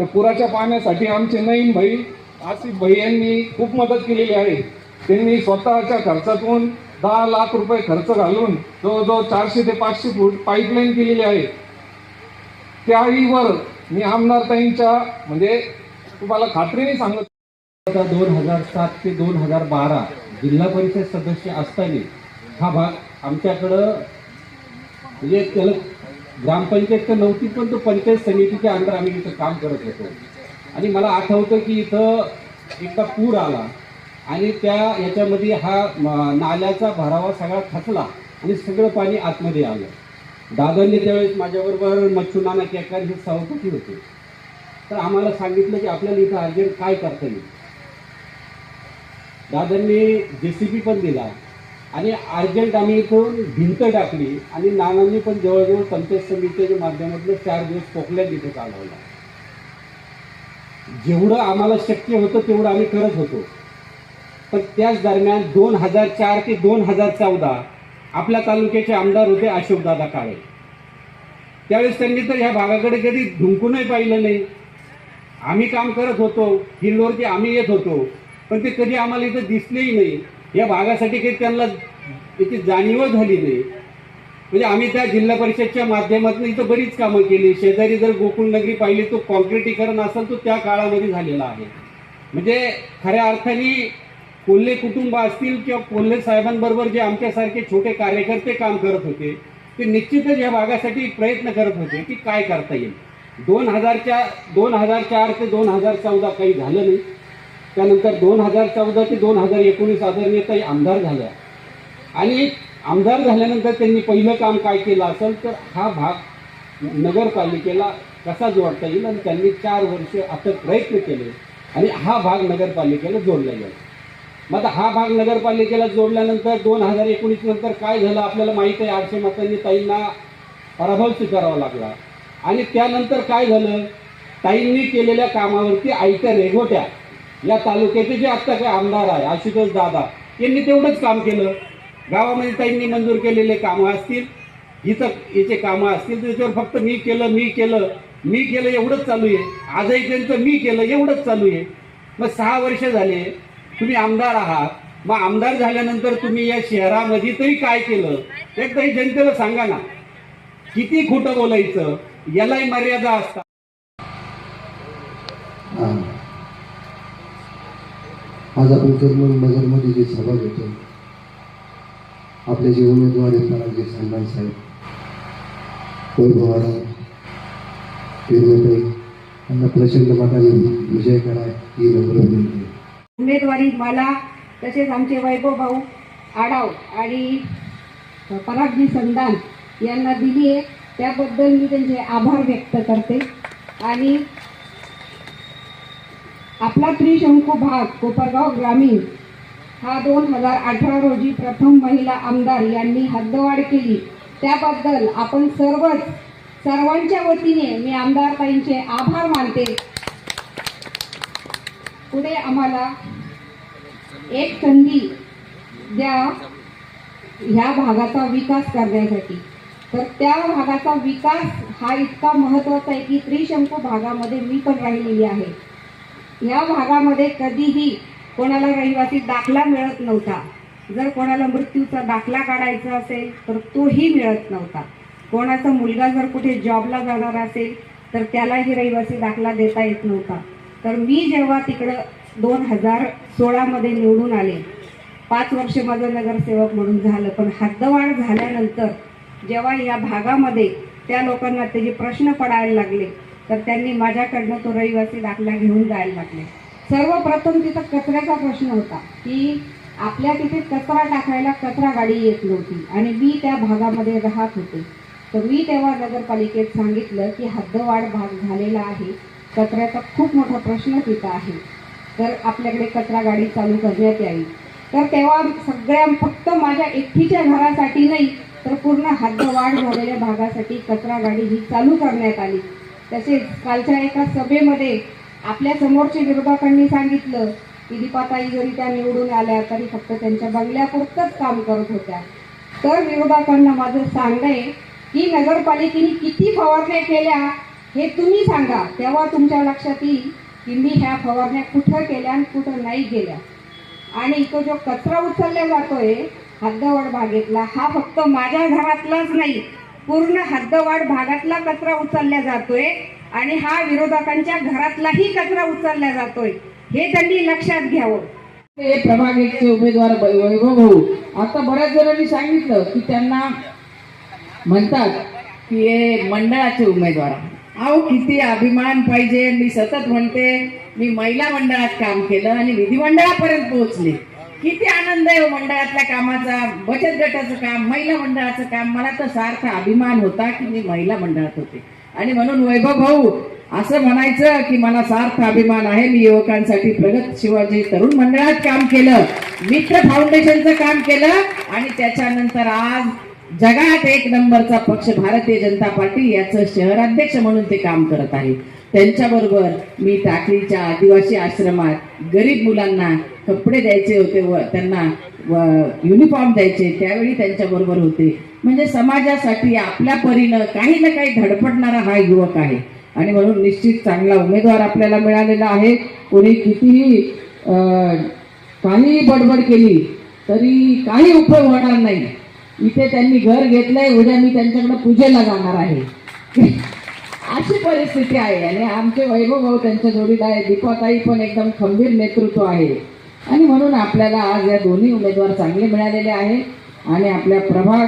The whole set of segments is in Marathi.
तर पुराच्या पाण्यासाठी आमचे नईन भाई आसिफ भाई यांनी खूप मदत केलेली आहे. त्यांनी स्वतःच्या खर्चातून दहा लाख रुपये खर्च घालून जवळजवळ चारशे ते पाचशे फूट पाईपलाईन केलेली आहे. त्याहीवर मी आमदार ताईंच्या म्हणजे तुम्हाला खात्रीने सांगत आता दोन हजार सात ते दोन हजार बारा जिल्हा परिषद सदस्य असताना हा भाग आमच्याकडं म्हणजे त्याला ग्रामपंचायत तर नव्हती पण तो पंचायत समितीच्या अंडर आम्ही इथं काम करत होतो. आणि मला आठवतं की इथं एकदा पूर आला आणि त्या याच्यामध्ये हा नाल्याचा भरावा सगळा खचला आणि सगळं पाणी आतमध्ये आलं. दादांनी त्यावेळेस माझ्याबरोबर मच्छू नाना केकर हे सभापती होते. तर आम्हाला सांगितलं की आपल्याला इथं अर्जंट काय करता येईल? दादांनी जे सी पी पण दिला. आणि अर्जंट आम्ही इथून भिंत टाकली आणि नानांनी पण जवळजवळ पंचायत समितीच्या माध्यमातून चार दिवस कोकल्यात इथे चालवला जेवढं आम्हाला शक्य होतं तेवढं आम्ही करत होतो. पण त्याच दरम्यान दोन हजार चार ते दोन हजार चौदा आपल्या तालुक्याचे आमदार होते अशोकदादा काळे. त्यावेळेस त्यांनी तर ह्या भागाकडे कधी ढुंकूनही पाहिलं नाही. आम्ही काम करत होतो फील्डवरती आम्ही येत होतो पण ते कधी आम्हाला इथं दिसलेही नाही. या भागासाठी काही त्यांना त्याची जाणीव झाली नाही. म्हणजे आम्ही त्या जिल्हा परिषदच्या माध्यमातून इथं बरीच कामं केली. शेजारी जर गोकुळ नगरी पाहिली तो कॉन्क्रिटीकरण असेल तो त्या काळामध्ये झालेला आहे. म्हणजे खऱ्या अर्थाने कोल्हे कुटुंब असतील किंवा कोल्हे साहेबांबरोबर जे आमच्यासारखे छोटे कार्यकर्ते काम करत होते ते निश्चितच या भागासाठी प्रयत्न करत होते की काय करता येईल. दोन हजारच्या दोन हजार चार ते दोन हजार चौदा काही झालं नाही. त्यानंतर दोन हजार चौदा ते दोन हजार एकोणीस आदरणीय काही आमदार झाल्या. आणि आमदार झाल्यानंतर त्यांनी पहिलं काम काय केलं असेल तर हा भाग नगरपालिकेला कसा जोडता येईल आणि त्यांनी चार वर्ष आता प्रयत्न केले आणि हा भाग नगरपालिकेला जोडला गेला. मग आता हा भाग नगरपालिकेला जोडल्यानंतर दोन हजार एकोणीस नंतर काय झालं आपल्याला माहीत आहे आठशे मतांनी ताईंना पराभव स्वीकारावा लागला. आणि त्यानंतर काय झालं? ताईंनी केलेल्या कामावरती आयत्या रेघोट्या या तालुक्याचे जे आत्ता काय आमदार आहे आशुतोष दादा यांनी तेवढंच काम केलं. गावामध्ये ताईंनी मंजूर केलेले कामं असतील हिचं हिचे कामं असतील तर त्याच्यावर फक्त मी केलं मी केलं मी केलं एवढंच चालू आहे. आजही त्यांचं मी केलं एवढंच चालू आहे. मग सहा वर्ष झाले तुम्ही आमदार आहात. मग आमदार झाल्यानंतर तुम्ही या शहरामध्ये तरी काय केलं? एकदाही जनतेला सांगा ना. किती खोटं बोलायचं? यालाही मर्यादा असतात. आज आपण कर्मल नगरमध्ये जे सभा घेतो आपले जे उमेदवार आहेत जे सामंत साहेब वैभवाडा हिरवताई यांना प्रचंड मताने विजय करा ही नम्र विनंती. उमेदवारी मला तसेच आमचे वैभव भाऊ आडाव आणि परागजी संदान यांना दिली आहे. त्याबद्दल मी त्यांचे आभार व्यक्त करते. आणि आपला त्रिशंकू भाग कोपरगाव ग्रामीण हा दोन हजार अठरा रोजी प्रथम महिला आमदार यांनी हद्दवाढ केली. त्याबद्दल आपण सर्वच सर्वांच्या वतीने मी आमदारताईंचे आभार मानते. पुढे आम्हाला एक संधी द्या ह्या भागाचा विकास करण्यासाठी. तर त्या भागाचा विकास हा इतका महत्त्वाचा आहे की त्रिशंकू भागामध्ये मी पण राहिलेली आहे. या भागामध्ये कधीही कोणाला रहिवासी दाखला मिळत नव्हता. जर कोणाला मृत्यूचा दाखला काढायचा असेल तर तोही मिळत नव्हता. कोणाचा मुलगा जर कुठे जॉबला जाणार असेल तर त्यालाही रहिवासी दाखला देता येत नव्हता. तर मी जेव्हा तिकडं दोन हजार सोळामध्ये निवडून आले पाच वर्ष माझं नगरसेवक म्हणून झालं पण हद्दवाढ झाल्यानंतर जेव्हा या भागामध्ये त्या लोकांना त्याचे प्रश्न पडायला लागले तर त्यांनी माझ्याकडनं तो रहिवासी दाखला घेऊन जायला लागले. सर्वप्रथम तिथं कचऱ्याचा प्रश्न होता की आपल्या तिथे कचरा टाकायला कचरा गाडी येत नव्हती आणि मी त्या भागामध्ये राहत होते. तर मी तेव्हा नगरपालिकेत सांगितलं की हद्दवाढ भाग झालेला आहे. कचऱ्याचा खूप मोठा प्रश्न तिथं आहे. तर आपल्याकडे कचरा गाडी चालू करण्यात यावी. तर तेव्हा सगळ्या फक्त माझ्या एकटीच्या घरासाठी नाही तर पूर्ण हद्दवाढ झालेल्या भागासाठी कचरा गाडी ही चालू करण्यात आली. तसेच कालच्या एका सभेमध्ये आपल्या समोरच्या विरोधकांनी सांगितलं की दीपाताई जरी त्या निवडून आल्या तरी फक्त त्यांच्या बंगल्यापुरतंच काम करत होत्या. तर विरोधकांना माझं सांगणं आहे की नगरपालिकेने किती फवारण्या केल्या हे तुम्ही सांगा. तेव्हा तुमच्या लक्षात येईल की मी ह्या फवारण्या कुठं केल्या आणि कुठं नाही गेल्या आणि तो जो कचरा उचलला जातोय हद्दवाड भागेतला हा फक्त माझ्या घरातलाच नाही पूर्ण हद्दवाड भागातला कचरा उचलला जातोय. आणि हा विरोधकांच्या घरातलाही कचरा उचलला जातोय. हे त्यांनी लक्षात घ्यावं. ते प्रभाग एकचे उमेदवार वैभव भाऊ आता बऱ्याच जणांनी सांगितलं की त्यांना म्हणतात की हे मंडळाचे उमेदवार अहो किती अभिमान पाहिजे. मी सतत म्हणते मी महिला मंडळात काम केलं आणि विधिमंडळापर्यंत पोहोचले. किती आनंद आहे हो मंडळातल्या कामाचा बचत गटाचं काम महिला मंडळाचं काम. मला तर सार्थ अभिमान होता की मी महिला मंडळात होते. आणि म्हणून वैभव भाऊ असं म्हणायचं की मला सार्थ अभिमान आहे. मी युवकांसाठी प्रगत शिवाजी तरुण मंडळात काम केलं. मित्र फाउंडेशनचं काम केलं आणि त्याच्यानंतर आज जगात एक नंबरचा पक्ष भारतीय जनता पार्टी याचं शहराध्यक्ष म्हणून ते काम करत आहे. त्यांच्याबरोबर मी टाकळीच्या आदिवासी आश्रमात गरीब मुलांना कपडे द्यायचे होते व त्यांना युनिफॉर्म द्यायचे त्यावेळी त्यांच्याबरोबर होते. म्हणजे समाजासाठी आपल्या परीनं काही ना काही धडपडणारा हा युवक आहे. आणि म्हणून निश्चित चांगला उमेदवार आपल्याला मिळालेला आहे. कोणी कितीही काही काहीही बडबड केली तरी काही उपयोग होणार नाही. इथे त्यांनी घर घेतलंय उद्या मी त्यांच्याकडे पूजेला जाणार आहे. अशी परिस्थिती आहे. आणि आमचे वैभव भाऊ त्यांच्या जोडीला आहे. दीपाताई पण एकदम खंबीर नेतृत्व आहे. आणि म्हणून आपल्याला आज या दोन्ही उमेदवार चांगले मिळालेले आहे. आणि आपल्या प्रभाग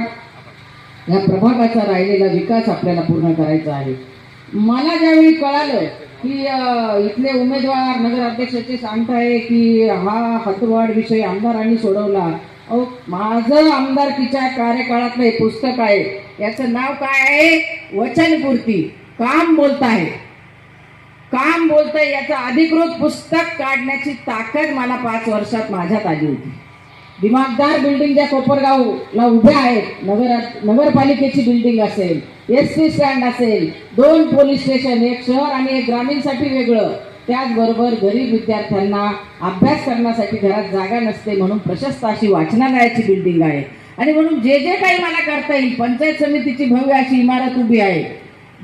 या प्रभागाचा राहिलेला विकास आपल्याला पूर्ण करायचा आहे. मला ज्यावेळी कळालं की इथले उमेदवार नगराध्यक्षाचे सांगताय की हा हतवाड विषय आमदारांनी सोडवला. अहो माझं आमदारकीच्या कार्यकाळातलं हे पुस्तक आहे. याचं नाव काय आहे? वचनपूर्ती. काम बोलत आहे काम बोलतंय याचं अधिकृत पुस्तक काढण्याची ताकद मला पाच वर्षात माझ्यात आली होती. दिमागदार बिल्डिंग ज्या कोपरगावला उभ्या आहेत नगर नगरपालिकेची बिल्डिंग असेल एस टी स्टँड असेल दोन पोलीस स्टेशन एक शहर आणि एक ग्रामीणसाठी वेगळं. त्याचबरोबर गरीब विद्यार्थ्यांना अभ्यास करण्यासाठी घरात जागा नसते म्हणून प्रशस्त अशी वाचनालयाची बिल्डिंग आहे. आणि म्हणून जे जे काही मला करता येईल पंचायत समितीची भव्य अशी इमारत उभी आहे.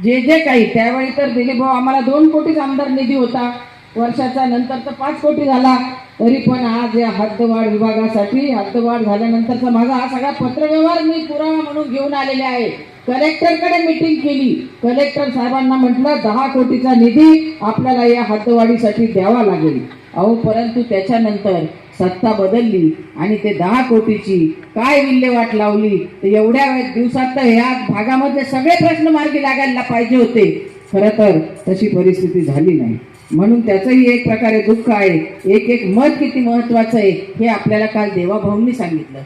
जे जे काही त्यावेळी तर दिलीप भाऊ आम्हाला दोन कोटीच आमदार निधी होता. वर्षाचा नंतर तर पाच कोटी झाला. तरी पण आज या हद्दवाढ विभागासाठी हद्दवाढ झाल्यानंतरचा माझा हा सगळा पत्रव्यवहार मी पुरावा म्हणून घेऊन आलेले आहे. कलेक्टरकडे मीटिंग केली. कलेक्टर साहेबांना म्हटलं दहा कोटीचा निधी आपल्याला या हातवाडीसाठी द्यावा लागेल. अहो परंतु त्याच्यानंतर सत्ता बदलली आणि ते दहा कोटीची काय विल्हेवाट लावली? तर एवढ्या दिवसात तर ह्या भागामध्ये सगळे प्रश्न मार्गी लागायला पाहिजे होते. खरं तर तशी परिस्थिती झाली नाही. म्हणून त्याचंही एक प्रकारे दुःख आहे. एक एक मत किती महत्वाचं आहे हे आपल्याला काल देवाभाऊंनी सांगितलं.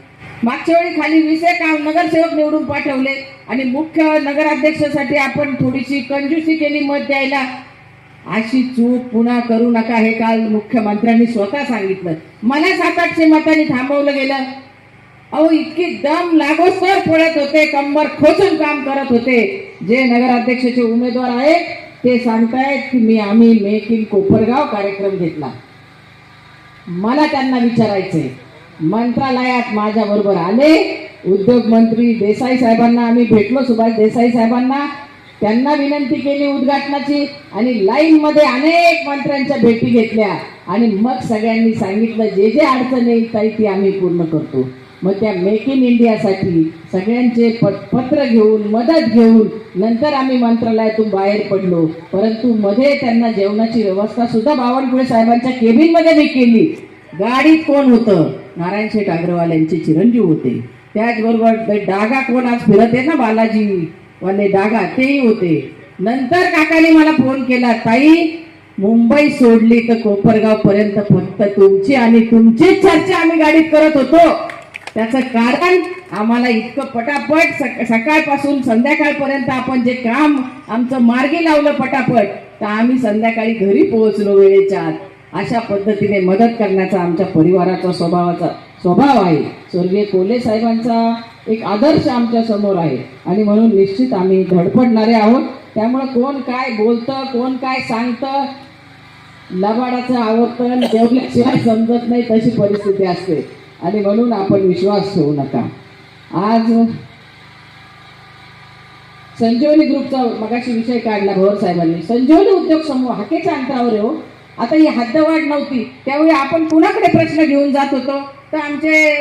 मागच्या वेळी खाली वीस एक नगरसेवक निवडून पाठवले आणि मुख्य नगराध्यक्षासाठी आपण थोडीशी कंजूसी केली मत द्यायला? अशी चूक पुन्हा करू नका हे काल मुख्यमंत्र्यांनी स्वतः सांगितलं. मला सात आठशे मतांनी थांबवलं गेलं. अहो इतकी दम लागोस्तर पडत होते कंबर खोचून काम करत होते. जे नगराध्यक्षाचे उमेदवार आहेत ते सांगतायत की मी आम्ही मेक इन कोपरगाव कार्यक्रम घेतला. मला त्यांना विचारायचंय. मंत्रालयात माझ्याबरोबर आले. उद्योग मंत्री देसाई साहेबांना आम्ही भेटलो सुभाष देसाई साहेबांना. त्यांना विनंती केली उद्घाटनाची आणि लाईनमध्ये अनेक मंत्र्यांच्या भेटी घेतल्या. आणि मग सगळ्यांनी सांगितलं जे जे अडचण येईल ताई ती आम्ही पूर्ण करतो. मग त्या मेक इन इंडियासाठी सगळ्यांचे प पत्र घेऊन मदत घेऊन नंतर आम्ही मंत्रालयातून बाहेर पडलो. परंतु मध्ये त्यांना जेवणाची व्यवस्था सुद्धा बावनकुळे साहेबांच्या केबिनमध्ये मी केली. गाडीत कोण होतं? नारायण शेठ अग्रवाल यांचे चिरंजीव होते. त्याचबरोबर ते डागा कोण आज फिरत आहे ना बालाजी वाले डागा तेही होते. नंतर काकाने मला फोन केला ताई मुंबई सोडली तर कोपरगाव पर्यंत फक्त तुमची आणि तुमचीच चर्चा आम्ही गाडीत करत होतो. त्याचं कारण आम्हाला इतकं पटापट सकाळपासून संध्याकाळपर्यंत आपण जे काम आमचं मार्गी लावलं पटापट तर आम्ही संध्याकाळी घरी पोहोचलो वेळेच्या आत. अशा पद्धतीने मदत करण्याचा आमच्या परिवाराचा स्वभावाचा स्वभाव आहे. स्वर्गीय कोले साहेबांचा एक आदर्श आमच्यासमोर आहे. आणि म्हणून निश्चित आम्ही धडपडणारे आहोत. त्यामुळे कोण काय बोलतं कोण काय सांगतं लबाडाचं आवर्तन जेवल्याशिवाय समजत नाही तशी परिस्थिती असते. आणि म्हणून आपण विश्वास ठेवू नका. आज संजीवनी ग्रुपचा मगाशी विषय काढला भवर साहेबांनी. संजीवनी उद्योग समूह हाकेच्या अंतरावर आहे हो. आता ही हद्दवाढ नव्हती. त्यावेळी आपण कुणाकडे प्रश्न घेऊन जात होतो? तर आमचे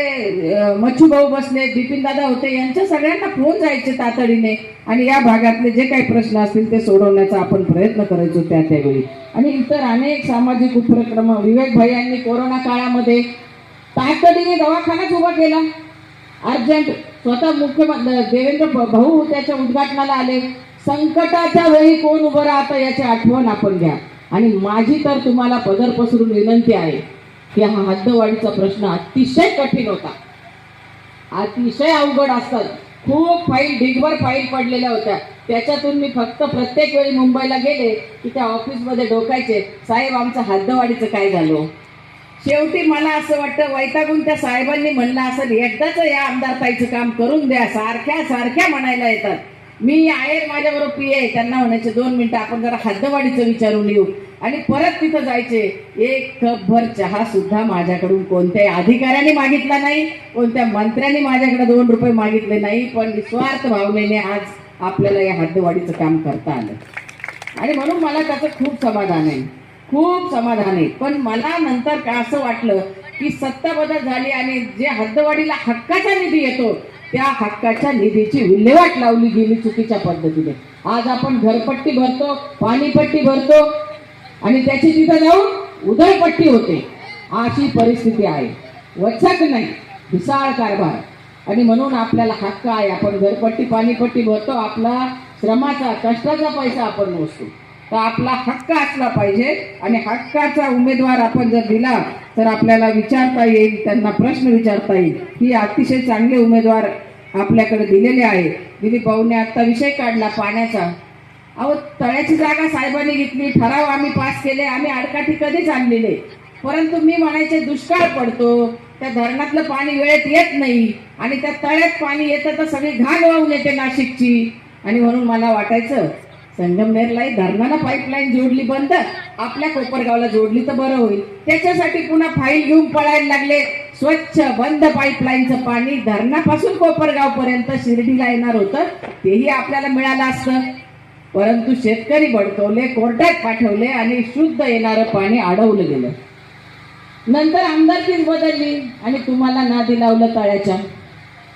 मच्छू भाऊ बसले बिपिन दादा होते यांच्या सगळ्यांना फोन जायचे तातडीने. आणि या भागातले जे काही प्रश्न असतील ते सोडवण्याचा आपण प्रयत्न करायचो त्या त्यावेळी. आणि इतर अनेक सामाजिक उपक्रम विवेक भाई यांनी कोरोना काळामध्ये तातडीने दवाखानाच उभा केला. अर्जंट स्वतः मुख्यमंत्री देवेंद्र भ- भाऊ त्याच्या उद्घाटनाला आले. संकटाच्या वेळी कोण उभं राहतं याची आठवण आपण घ्या. आणि माझी तर तुम्हाला पदर पसरून विनंती आहे की हा हद्दवाढीचा प्रश्न अतिशय कठीण होता. अतिशय अवघड असतात खूप फाईल ढिगभर फाईल पडलेल्या होत्या. त्याच्यातून मी फक्त प्रत्येक वेळी मुंबईला गेले की त्या ऑफिसमध्ये डोकायचे साहेब आमचं हद्दवाढीचं काय झालं? शेवटी मला असं वाटतं वैतागून त्या साहेबांनी म्हणलं असं एकदाच या आमदार ताईचं काम करून द्या सारख्या सारख्या म्हणायला येतात. मी आहे माझ्याबरोबर प्रिय आहे. त्यांना म्हणायचे दोन मिनिटं आपण जरा हद्दवाडीचं विचारून येऊ. आणि परत तिथं जायचे. एक कपभर चहा सुद्धा माझ्याकडून कोणत्याही अधिकाऱ्यांनी मागितला नाही कोणत्या मंत्र्यांनी माझ्याकडे दोन रुपये मागितले नाही पण निस्वार्थ भावनेने आज आपल्याला या हद्दवाडीचं काम करता आलं. आणि म्हणून मला त्याचं खूप समाधान आहे. खूप समाधान आहे. पण मला नंतर का असं वाटलं की सत्ता बदल झाली आणि जे हद्दवाडीला हक्काचा निधी येतो त्या हक्काच्या निधीची विल्हेवाट लावली गेली चुकीच्या पद्धतीने. आज आपण घरपट्टी भरतो पाणीपट्टी भरतो आणि त्याची तिथं जाऊन उधळपट्टी होते. अशी परिस्थिती आहे. वचक नाही. विशाळ कारभार. आणि म्हणून आपल्याला हक्क आहे. आपण घरपट्टी पाणीपट्टी भरतो. आपला श्रमाचा कष्टाचा पैसा आपण मोजतो. तर आपला हक्क असला पाहिजे. आणि हक्काचा उमेदवार आपण जर दिला तर आपल्याला विचारता येईल त्यांना प्रश्न विचारता येईल. ही अतिशय चांगले उमेदवार आपल्याकडे दिलेले आहे. दिलीप भाऊने आता विषय काढला पाण्याचा. अहो तळ्याची जागा साहेबांनी घेतली ठराव आम्ही पास केले आम्ही आडकाठी कधीच आणलेले. परंतु मी म्हणायचे दुष्काळ पडतो त्या धरणातलं पाणी वेळेत येत नाही आणि त्या तळ्यात पाणी येतं तर सगळी घाण वाहून येते नाशिकची. आणि म्हणून मला वाटायचं संगमनेरलाही धरणाला पाईपलाईन जोडली बंद. आपल्या कोपरगावला जोडली तर बरं होईल. त्याच्यासाठी पुन्हा फाईल घेऊन पळायला लागले. स्वच्छ बंद पाईपलाईनचं पाणी धरणापासून कोपरगाव पर्यंत शिर्डीला येणार होतं. तेही आपल्याला मिळालं असतं. परंतु शेतकरी भडकवले कोर्टात पाठवले आणि शुद्ध येणारं पाणी अडवलं गेलं. नंतर आमदारकीच बदलली आणि तुम्हाला नादी लावलं तळ्याच्या.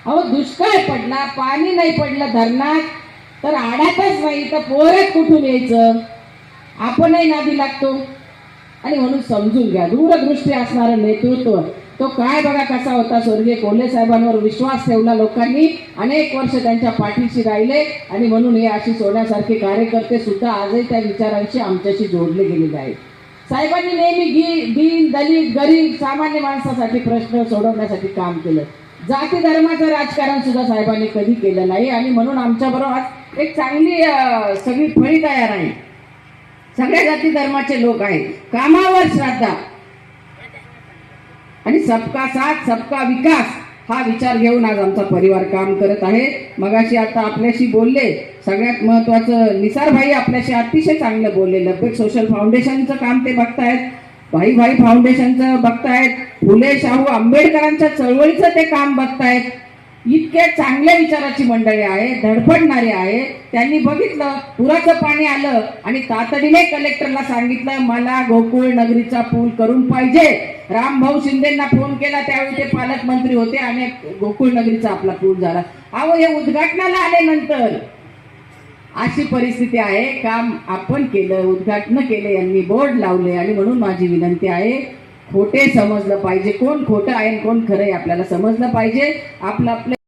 अहो दुष्काळ पडला पाणी नाही पडलं धरणात तर आडातच नाही तर परत कुठून यायचं? आपणही नादी लागतो. आणि म्हणून समजून घ्या दूरदृष्टी असणारं नेतृत्व तो काय बघा कसा होता स्वर्गीय कोल्हे साहेबांवर विश्वास ठेवला लोकांनी अनेक वर्ष त्यांच्या पाठीशी राहिले आणि म्हणून हे अशी सोन्यासारखे कार्यकर्ते सुद्धा आजही त्या विचारांशी आमच्याशी जोडले गेलेले आहेत. साहेबांनी नेहमी गी दीन दलित गरीब सामान्य माणसासाठी प्रश्न सोडवण्यासाठी काम केलं. जाती धर्माचं राजकारण सुद्धा साहेबांनी कधी केलं नाही. आणि म्हणून आमच्याबरोबर आज एक चांगली सगळी फळी तयार आहे. सगळ्या जाती धर्माचे लोक आहेत. कामावर श्रद्धा. आणि सबका साथ सबका विकास हा विचार घेऊन आज आमचा परिवार काम करत आहे. मगाशी आता आपल्याशी बोलले. सगळ्यात महत्वाचं निसार भाई आपल्याशी अतिशय चांगलं बोलले. लब्बेक सोशल फाउंडेशनचं काम ते बघतायत. भाई भाई फाउंडेशनचं बघतायत. फुले शाहू आंबेडकरांच्या चळवळीचं ते काम बघतायत. इतके चांगल्या विचाराची मंडळी आहे धडपडणारी आहे त्यांनी बघितलं पुराचं पाणी आलं आणि तातडीने कलेक्टरला सांगितलं मला गोकुळ नगरीचा पूल करून पाहिजे. रामभाऊ शिंदेना फोन केला त्यावेळी ते पालकमंत्री होते आणि गोकुळ नगरीचा आपला पूल झाला. अहो हे उद्घाटनाला आले नंतर अशी परिस्थिती आहे. काम आपण केलं उद्घाटन केलं यांनी बोर्ड लावले आणि म्हणून माझी विनंती आहे खोटे समजलं पाहिजे. कोण खोटं आहे कोण खरं आहे आपल्याला समजलं पाहिजे. आपलं आपलं